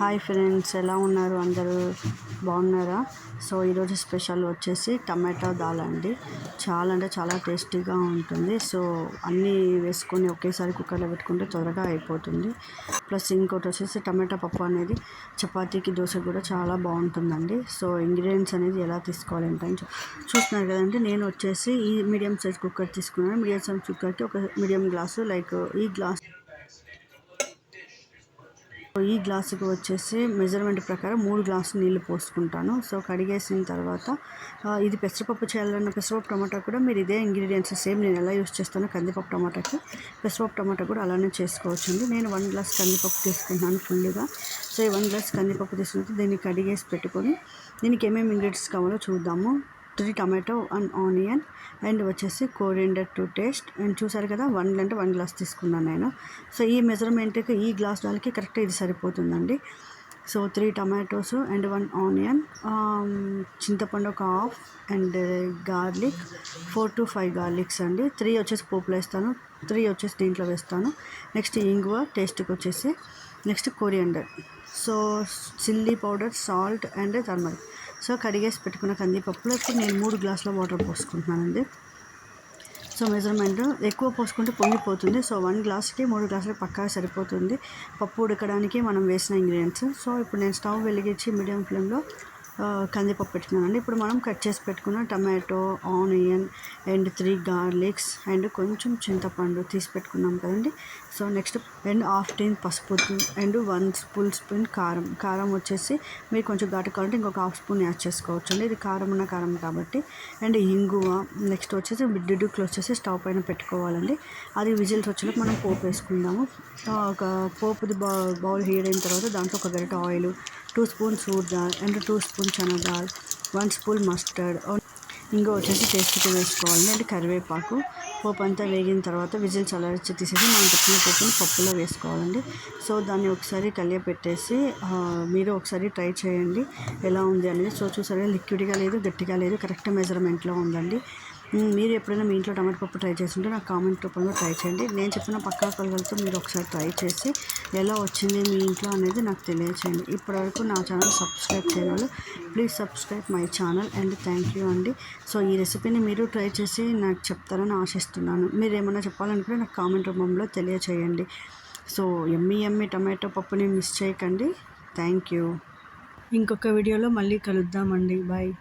Hi friends ఎలా ఉన్నారు? అందరూ బాగున్నారా? సో ఈరోజు స్పెషల్ వచ్చేసి టమాటో దాల్ అండి. చాలా అంటే చాలా టేస్టీగా ఉంటుంది. సో అన్నీ వేసుకొని ఒకేసారి కుక్కర్లో పెట్టుకుంటే త్వరగా అయిపోతుంది. ప్లస్ ఇంకోటి వచ్చేసి టమాటా పప్పు అనేది చపాతీకి దోశ కూడా చాలా బాగుంటుందండి. సో ఇంగ్రీడియంట్స్ అనేది ఎలా తీసుకోవాలంటే అని చూస్తున్నారు కదండి. నేను వచ్చేసి ఈ మీడియం సైజ్ కుక్కర్ తీసుకున్నాను. మీడియం సైజ్ కుక్కర్కి ఒక మీడియం గ్లాసు లైక్ ఈ గ్లాస్ ఈ గ్లాసుకి వచ్చేసి మెజర్మెంట్ ప్రకారం మూడు గ్లాసులు నీళ్ళు పోసుకుంటాను. సో కడిగేసిన తర్వాత ఇది పెసరపప్పు చేయాలన్న పెసరపప్పు టమాటా కూడా మీరు ఇదే ఇంగ్రీడియంట్స్ సేమ్ నేను ఎలా యూస్ చేస్తానో కందిపప్పు టమాటాకి పెసరపప్పు టమాటా కూడా అలానే చేసుకోవచ్చండి. నేను వన్ గ్లాస్ కందిపప్పు తీసుకుంటున్నాను ఫుల్గా సో ఈ వన్ గ్లాస్ కందిపప్పు తీసుకుంటే దీన్ని కడిగేసి పెట్టుకొని దీనికి ఏమేమి ఇంగ్రీడియంట్స్ కావాలో చూద్దాము. Three tomato and onion. And వచ్చేసి కోరియండర్ టు టేస్ట్. అండ్ చూసారు కదా వన్ అంటే వన్ గ్లాస్ తీసుకున్నాను నేను. సో ఈ మెజర్మెంట్కి ఈ గ్లాస్ దానికి కరెక్ట్ ఇది సరిపోతుందండి. So three tomatoes and one onion. చింతపండు ఒక half and garlic. Four to five garlics అండి. త్రీ వచ్చేసి పోపులో వేస్తాను. త్రీ వచ్చేసి దీంట్లో వేస్తాను. నెక్స్ట్ ఇంగువ టేస్ట్కి వచ్చేసి next coriander. So chilli powder salt and turmeric so కడిగేసి పెట్టుకున్న కందిపప్పులో ఇప్పుడు నేను మూడు గ్లాసుల వాటర్ పోసుకుంటున్నానండి. సో మెజర్మెంట్ ఎక్కువ పోసుకుంటే పొంగిపోతుంది. సో వన్ గ్లాస్కి మూడు గ్లాసులు పక్కా సరిపోతుంది. పప్పు ఉడకడానికి మనం వేసిన ఇంగ్రీడియంట్స్. సో ఇప్పుడు నేను స్టవ్ వెలిగించి మీడియం ఫ్లేమ్లో కందిపప్పు పెట్టుకున్నానండి. ఇప్పుడు మనం కట్ చేసి పెట్టుకున్న tomato onion and three garlics and కొంచెం చింతపండు తీసి పెట్టుకున్నాం కదండి. సో నెక్స్ట్ అండ్ హాఫ్ టీన్ పసుపు అండ్ వన్ స్పూన్ స్పూన్ కారం. కారం వచ్చేసి మీరు కొంచెం ఘాటు కావాలంటే ఇంకొక హాఫ్ స్పూన్ యాడ్ చేసుకోవచ్చు అండి ఇది కారం ఉన్న కారం కాబట్టి. అండ్ ఇంగువ నెక్స్ట్ వచ్చేసి డిడ్డుకులు వచ్చేసి స్టవ్ పైన పెట్టుకోవాలండి. అది విజిల్స్ వచ్చినప్పుడు మనం పోపు వేసుకుందాము. ఒక పోపుది బౌల్ హీట్ అయిన తర్వాత దాంట్లో ఒక గరిట ఆయిల్ టూ స్పూన్స్ ఊర్ and two spoon chana dal. One spoon mustard. ఇంకో వచ్చేసి టేస్ట్కి వేసుకోవాలి. అంటే కరివేపాకు పోపు అంతా వేగిన తర్వాత విజిల్ చల్లారించి తీసేసి మనం పెట్టిన పోపుని పప్పులో వేసుకోవాలండి. సో దాన్ని ఒకసారి కలియ పెట్టేసి మీరు ఒకసారి ట్రై చేయండి. ఎలా ఉంది అనేది సో చూసారా? లిక్విడ్గా లేదు గట్టిగా లేదు. కరెక్ట్ మెజర్మెంట్లో ఉందండి. మీరు ఎప్పుడైనా మీ ఇంట్లో టమాటో పప్పు ట్రై చేస్తుంటే నాకు కామెంట్ రూపంలో ట్రై చేయండి. నేను చెప్పిన పక్కా కొలగలతో మీరు ఒకసారి ట్రై చేసి ఎలా వచ్చింది మీ ఇంట్లో అనేది నాకు తెలియచేయండి. ఇప్పటివరకు నా ఛానల్ సబ్స్క్రైబ్ చేయని వాళ్ళు please subscribe my channel and thank you అండి. సో ఈ రెసిపీని మీరు ట్రై చేసి నాకు చెప్తారని ఆశిస్తున్నాను. మీరు ఏమైనా చెప్పాలనుకుంటే నాకు కామెంట్ రూపంలో తెలియచేయండి. సో ఎమ్మి ఎమ్మి టమాటో పప్పుని మిస్ చేయకండి. Thank you. ఇంకొక వీడియోలో మళ్ళీ కలుద్దామండి. బాయ్.